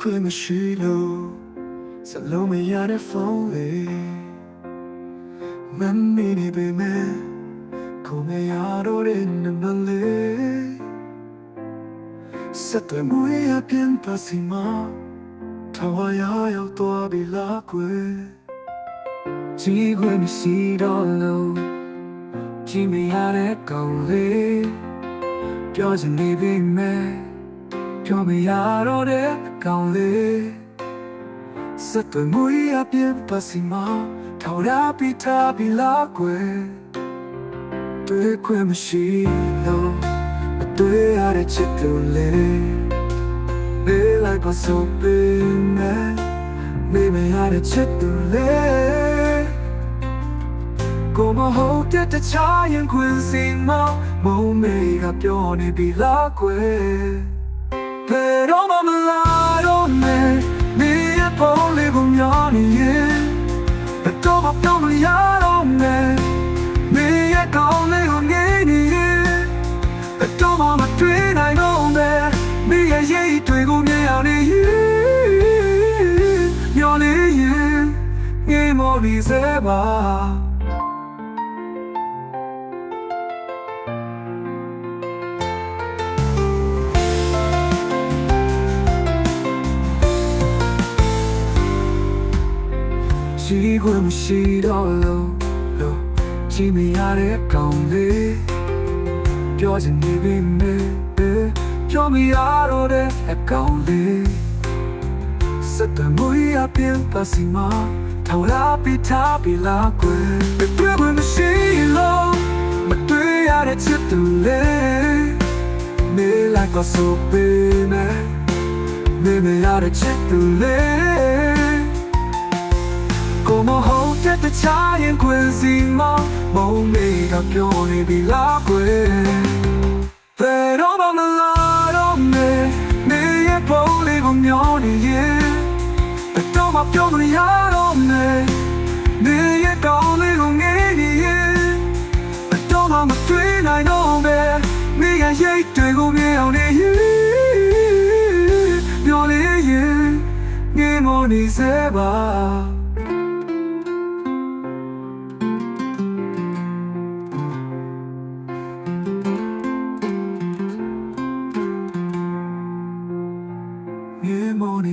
ခွင့်မရှိလို့စလုံးမရတဲ့ဖုန်းလေးမမီနေပေမဲ့ကိုမရတော့တဲ့နံပါတ်လေးစက်တွေမွေးရပြန်ပါစီမထာဝရရောက်သွားပြီလားကွယ်ကြည့်ခွင့်မရှိတော့လို့ကြည့်မရတဲ့ကောင်လေးပြောချင်နေပေမဲ့ ပြောမရတော့တဲ့ကောင်လေးစက်တွေမွေးရပြန်ပါစီမထာဝရပိထားပြီလားကွယ်တွေ့ခွင့်မရှိလို့အတွေ့ရတဲ့ချစ်သူလေး Be like a superman Maybe I had a chit to lay Como hold it the chai and queen sing ma Mo make up your ni be la que Pero mama la don't me Me a pole con yoni ye But don't up don't ya don't me Me a call me on ni ye But don't mama train I know me မိရဲ့ရိတ်တွေကိုမြင်အောင်နေရင်မျောနေရင်ငေး ရှိခွင့်မရှိတော့လို့လို့ကြည့်မရတဲ့ကောင်လေးပြောချင်နေပြီမေပြောမရတော့တဲ့အကောင်လေးစက်တမွေအပြင်းပါစီမထောင်လာပီထားပီလာကွယ်ပြည့်ခွင့်မရှိလို့မတွေ့ရတဲ့ချစ်သူလေးမေးလိုက်တော့ဆိုပေးမယ်မေးမရတဲ့ချစ်သူလေး hold it the giant queen ma mo me ga pyo ni bi la kwe Pero ba ma la do me me ye po le go myo ni ye Pero ma pyo ni ya do me me ye ko le go nge ni ye Pero ma ma twi nai no me me ga ye twi go mye ao ni ye Myo le ye ငေးမောနေစေပါ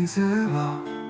你死了。